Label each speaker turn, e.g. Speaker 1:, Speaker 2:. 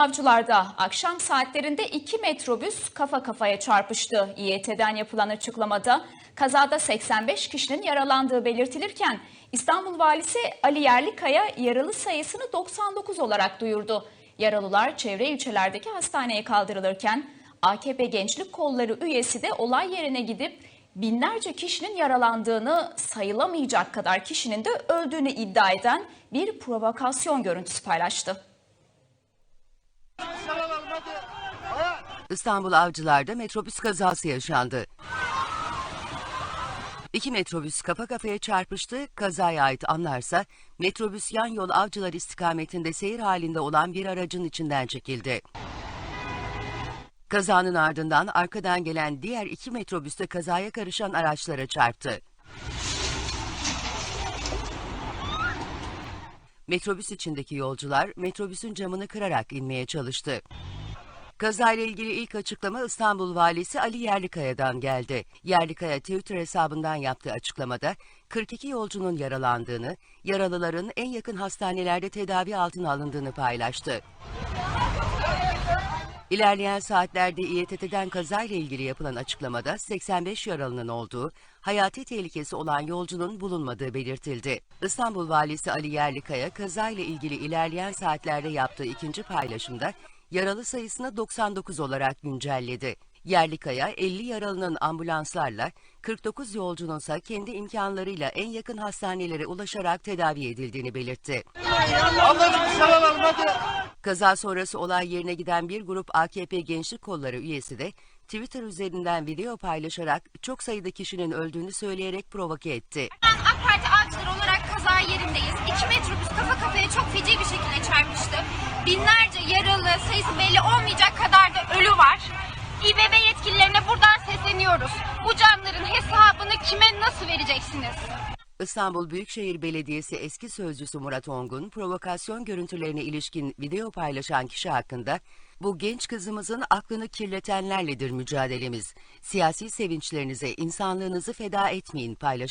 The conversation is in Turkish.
Speaker 1: Avcılarda akşam saatlerinde iki metrobüs kafa kafaya çarpıştı. İET'den yapılan açıklamada kazada 85 kişinin yaralandığı belirtilirken İstanbul Valisi Ali Yerlikaya yaralı sayısını 99 olarak duyurdu. Yaralılar çevre ilçelerdeki hastaneye kaldırılırken AKP Gençlik Kolları üyesi de olay yerine gidip binlerce kişinin yaralandığını sayılamayacak kadar kişinin de öldüğünü iddia eden bir provokasyon görüntüsü paylaştı.
Speaker 2: İstanbul Avcılar'da metrobüs kazası yaşandı. İki metrobüs kafa kafaya çarpıştı. Kazaya ait anlarsa metrobüs yan yol Avcılar istikametinde seyir halinde olan bir aracın içinden çekildi. Kazanın ardından arkadan gelen diğer iki metrobüs de kazaya karışan araçlara çarptı. Metrobüs içindeki yolcular metrobüsün camını kırarak inmeye çalıştı. Kazayla ilgili ilk açıklama İstanbul Valisi Ali Yerlikaya'dan geldi. Yerlikaya Twitter hesabından yaptığı açıklamada 42 yolcunun yaralandığını, yaralıların en yakın hastanelerde tedavi altına alındığını paylaştı. İlerleyen saatlerde İETT'den kazayla ilgili yapılan açıklamada 85 yaralının olduğu, hayati tehlikesi olan yolcunun bulunmadığı belirtildi. İstanbul Valisi Ali Yerlikaya kazayla ilgili ilerleyen saatlerde yaptığı ikinci paylaşımda yaralı sayısını 99 olarak güncelledi. Yerlikaya 50 yaralının ambulanslarla, 49 yolcunun ise kendi imkanlarıyla en yakın hastanelere ulaşarak tedavi edildiğini belirtti.
Speaker 3: Anladık sarılalım hadi.
Speaker 2: Kaza sonrası olay yerine giden bir grup AKP Gençlik Kolları üyesi de Twitter üzerinden video paylaşarak çok sayıda kişinin öldüğünü söyleyerek provoke etti.
Speaker 4: AK Parti avcıları olarak kaza yerindeyiz. İki metrobüs kafa kafaya çok feci bir şekilde çarpıştı. Binlerce yaralı, sayısı belli olmayacak kadar da ölü var. İBB yetkililerine buradan sesleniyoruz. Bu canların hesabını kime nasıl vereceksiniz?
Speaker 2: İstanbul Büyükşehir Belediyesi eski sözcüsü Murat Ongun, provokasyon görüntülerine ilişkin video paylaşan kişi hakkında, bu genç kızımızın aklını kirletenlerledir mücadelemiz. Siyasi sevinçlerinize insanlığınızı feda etmeyin paylaşı